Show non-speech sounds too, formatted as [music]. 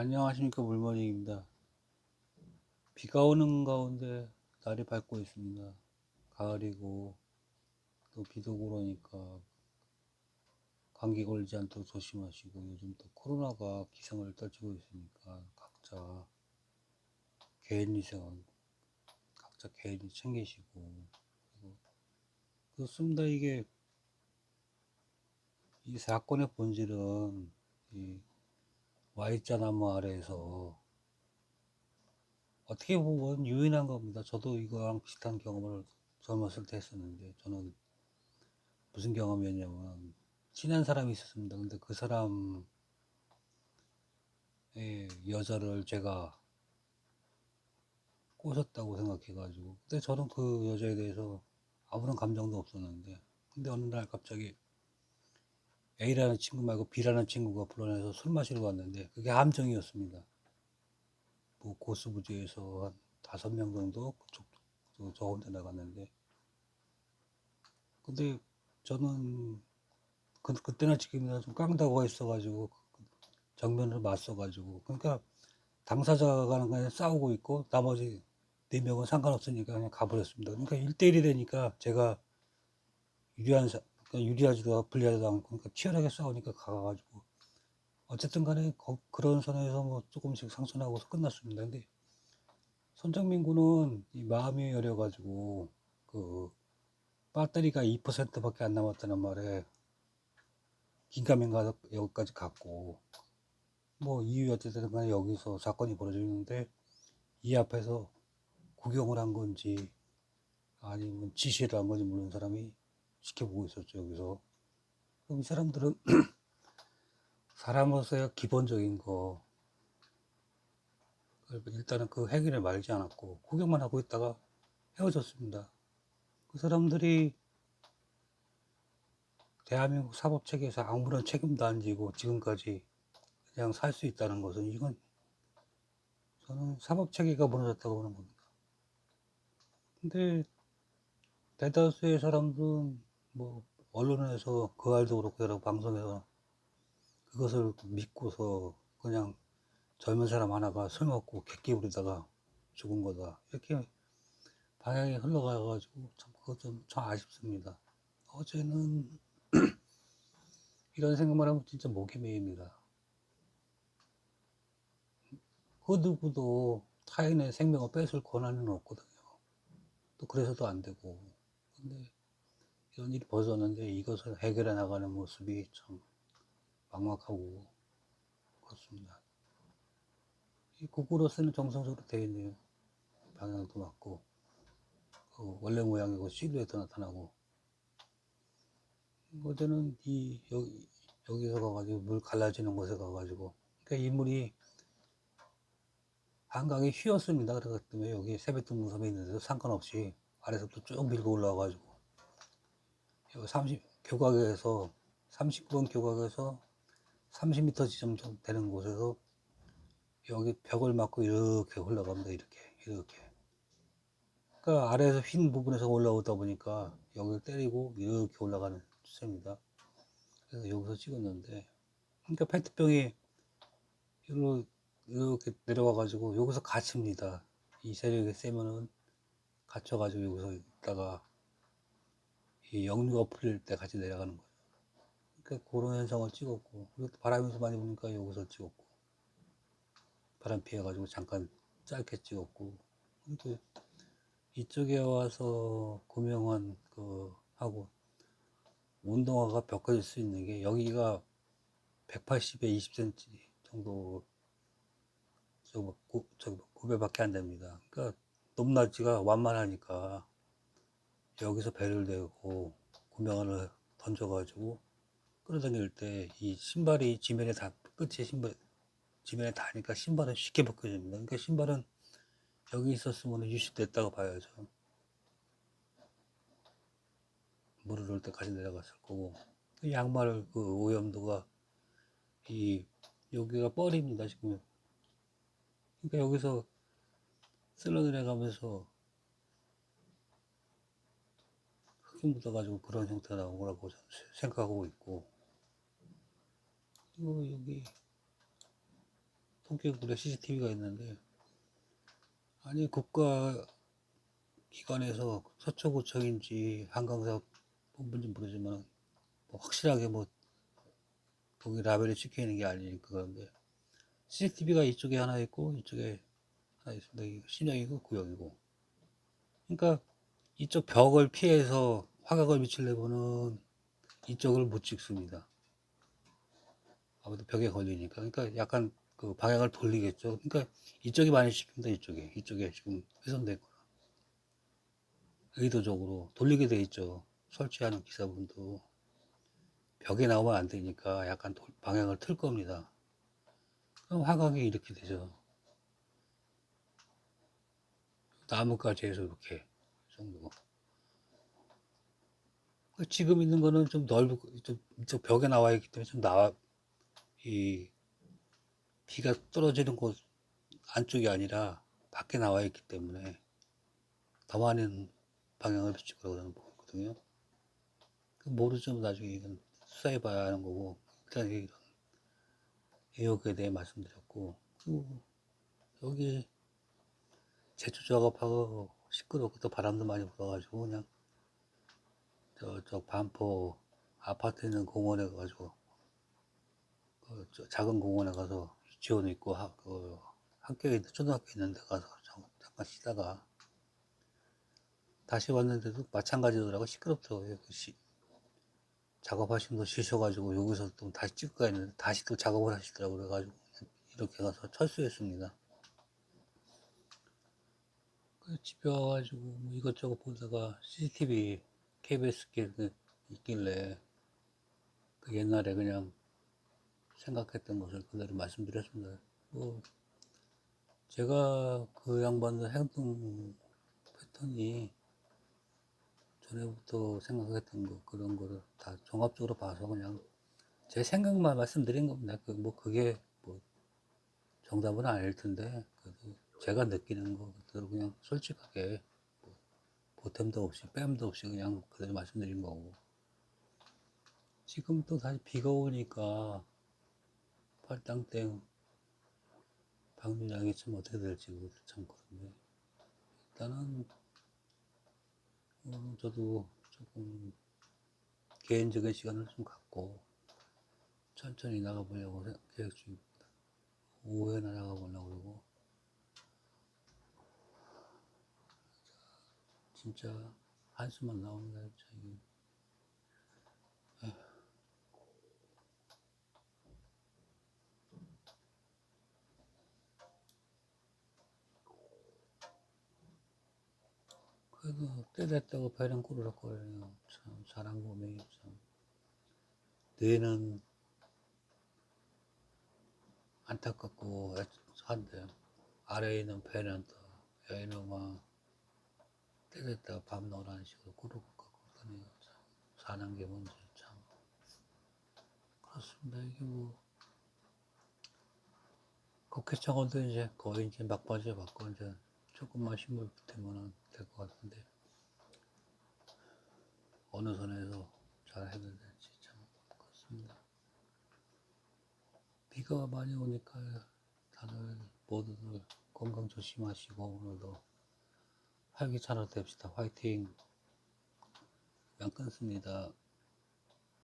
안녕하십니까 물머니입니다. 비가 오는 가운데 날이 밝고 있습니다. 가을이고 또 비도 오니까 감기 걸리지 않도록 조심하시고 요즘 또 코로나가 기승을 떨치고 있으니까 각자 개인 위생은 각자 개인이 챙기시고 그렇습니다. 이게 이 사건의 본질은 이 Y자 나무 아래에서 어떻게 보면 유인한 겁니다. 저도 이거랑 비슷한 경험을 젊었을 때 했었는데 저는 무슨 경험이었냐면 친한 사람이 있었습니다. 근데 그 사람의 여자를 제가 꼬셨다고 생각해가지고 근데 저는 그 여자에 대해서 아무런 감정도 없었는데 근데 어느 날 갑자기 A라는 친구 말고 B라는 친구가 불러내서 술 마시러 갔는데 그게 함정이었습니다. 뭐 고수부지에서 한 다섯 명 정도 그쪽 저- 저 혼자 나갔는데 근데 저는 그, 그때나 지금이나 좀 깡다구가 있어가지고 정면으로 맞서가지고 그러니까 당사자가 그냥 싸우고 있고 나머지 네 명은 상관없으니까 그냥 가버렸습니다. 그러니까 1대1이 되니까 제가 유리한 사, 그러니까 유리하지도 불리하지도 않고 그러니까 치열하게 싸우니까 가가지고 어쨌든 간에 거- 그런 선에서 뭐 조금씩 상선하고서 끝났습니다. 근데 손정민 군은 이 마음이 여려가지고 그 배터리가 2%밖에 안 남았다는 말에 긴가민가 여기까지 갔고 뭐 이유 어쨌든 간에 여기서 사건이 벌어지는데 이 앞에서 구경을 한 건지 아니면 지시를 한 건지 모르는 사람이 지켜보고 있었죠 여기서 이 사람들은 [clears throat] 사람으로서의 기본적인 거 일단은 그 행위를 말지 않았고 구경만 하고 있다가 헤어졌습니다 그 사람들이 대한민국 사법 체계에서 아무런 책임도 안 지고 지금까지 그냥 살 수 있다는 것은 이건 저는 사법 체계가 무너졌다고 보는 겁니다. 근데 대다수의 사람들은 뭐 언론에서 그 알도 그렇고 여러 방송에서 그것을 믿고서 그냥 젊은 사람 하나가 술 먹고 객기 부리다가 죽은 거다 이렇게 방향이 흘러가가지고 참 그거 좀참 아쉽습니다. 어제는 [clears throat] 이런 생각만 하면 진짜 목이 메입니다. 그 누구도 타인의 생명을 뺏을 권한은 없거든요. 또 그래서도 안 되고. 근데 이런 일이 벌어졌는데 이것을 해결해 나가는 모습이 참 막막하고 그렇습니다. 이 국으로서는 정상적으로 되어 있네요. 방향도 맞고, 그 원래 모양이고 실루엣도 나타나고. 어제는 이 여기 여기서 가가지고 물 갈라지는 곳에 가가지고 그러니까 이 물이 한강이 휘었습니다. 그렇기 때문에 여기 세뱃동 섬에 있는데도 상관없이 아래서부터 쭉 밀고 올라와가지고 30 교각에서 39번 교각에서 30m 지점 좀 되는 곳에서 여기 벽을 막고 이렇게 올라갑니다. 이렇게 이렇게. 그러니까 아래에서 휜 부분에서 올라오다 보니까 여기를 때리고 이렇게 올라가는 추세입니다. 그래서 여기서 찍었는데, 그러니까 페트병이 이렇게 내려와 가지고 여기서 갇힙니다. 이 세력이 세면은 갇혀 가지고 여기서 있다가 이 역류가 풀릴 때 같이 내려가는 거죠. 그러니까 그런 현상을 찍었고, 좀 많이 부니까 여기서 찍었고, 바람 피해가지고 잠깐 짧게 찍었고, 또 이쪽에 와서 구명한 그 하고 운동화가 벗겨질 수 있는 게 여기가 180에 20cm 정도 저, 구, 저 9배밖에 안 됩니다. 그러니까 높낮이가 완만하니까 여기서 배를 대고 구명을 던져가지고 끌어당길 때 이 신발이 지면에 다 끝이 신발 지면에 닿으니까 신발은 쉽게 벗겨집니다. 그러니까 신발은 여기 있었으면 유식됐다고 봐야죠. 물을 넣을 때까지 내려갔을 거고 그 양말 그 오염도가 이 여기가 뻘입니다 지금 그러니까 여기서 쓸어 내려가면서 흙이 묻어가지고 그런 형태가 저는 생각하고 있고 그리고 여기 통계국에 CCTV가 있는데 아니 국가 기관에서 서초구청인지 한강사 본부인지 모르지만 뭐 확실하게 뭐 거기 라벨이 찍혀 있는 게 아니니까 그런데 CCTV가 이쪽에 하나 있고 이쪽에 하나 있습니다. 신형이고 구역이고. 그러니까 이쪽 벽을 피해서 화각을 비치려고는 이쪽을 못 찍습니다. 아무래도 벽에 걸리니까. 그러니까 약간 그 방향을 돌리겠죠. 그러니까 이쪽이 많이 찍힙니다. 이쪽에. 이쪽에 지금 훼손된 거라. 의도적으로 돌리게 돼 있죠. 설치하는 기사분도. 벽에 나오면 안 되니까 약간 돌- 방향을 틀 겁니다. 그럼 화각이 이렇게 되죠. 나무까지 해서 이렇게 정도. 그 지금 있는 거는 좀 넓고 좀 이쪽 벽에 나와 있기 때문에 좀 나와 이 비가 떨어지는 곳 안쪽이 아니라 밖에 나와 있기 때문에 더 많은 방향을 비추고 그러는 거거든요. 그 모르죠. 나중에 이건 수사해 봐야 하는 거고 일단 이런 의혹에 대해 말씀드렸고 그리고 여기 제초 작업하고 시끄럽고 또 바람도 많이 불어가지고 그냥 저쪽 반포 아파트 있는 공원에 가가지고 그저 작은 공원에 가서 유치원 있고 학, 그 학교 있는 초등학교 있는 데 가서 잠- 잠깐 쉬다가 다시 왔는데도 마찬가지더라고 시끄럽더라고요. 그 시, 작업하신 거 쉬셔가지고 여기서 또 다시 찍고 가는데 다시 또 작업을 하시더라고요. 그래가지고 이렇게 가서 철수했습니다. 그 집에 와가지고 뭐 이것저것 보다가 CCTV KBS 게 있길래 그 옛날에 그냥 생각했던 것을 그대로 말씀드렸습니다. 뭐 제가 그 양반의 행동 패턴이 전에부터 생각했던 거 그런 거를 다 종합적으로 봐서 그냥 제 생각만 말씀드린 겁니다. 그 뭐 그게 뭐 정답은 아닐 텐데 제가 느끼는 거 그대로 그냥 솔직하게 뭐 보탬도 없이 뺨도 없이 그냥 그대로 말씀드린 거고 지금 또 다시 비가 오니까 팔당땡 방류량이 참 어떻게 될지 참 그런데 일단은 어, 저도 조금 개인적인 시간을 좀 갖고 천천히 나가보려고 생- 계획 중입니다. 오후에나 나가보려고 그러고 진짜 한숨만. 진짜 이게. 그래도 때 됐다고 배는 꾸르륵거려요. 참 사람 몸이 참 뇌는 안타깝고 한데 아래에 있는 배는 또 여인은 막 때 됐다가 밤 노라는 식으로 다니고 참 사는 게 뭔지 참 그렇습니다. 이게 뭐 국회 청원도 이제 거의 이제 막바지에 받고 이제 조금만 힘을 보태면 될 것 같은데 어느 선에서 잘 해야 될지 참 그렇습니다. 비가 많이 오니까 다들 모두들 건강 조심하시고 오늘도 하루 됩시다. 화이팅! 안 끊습니다.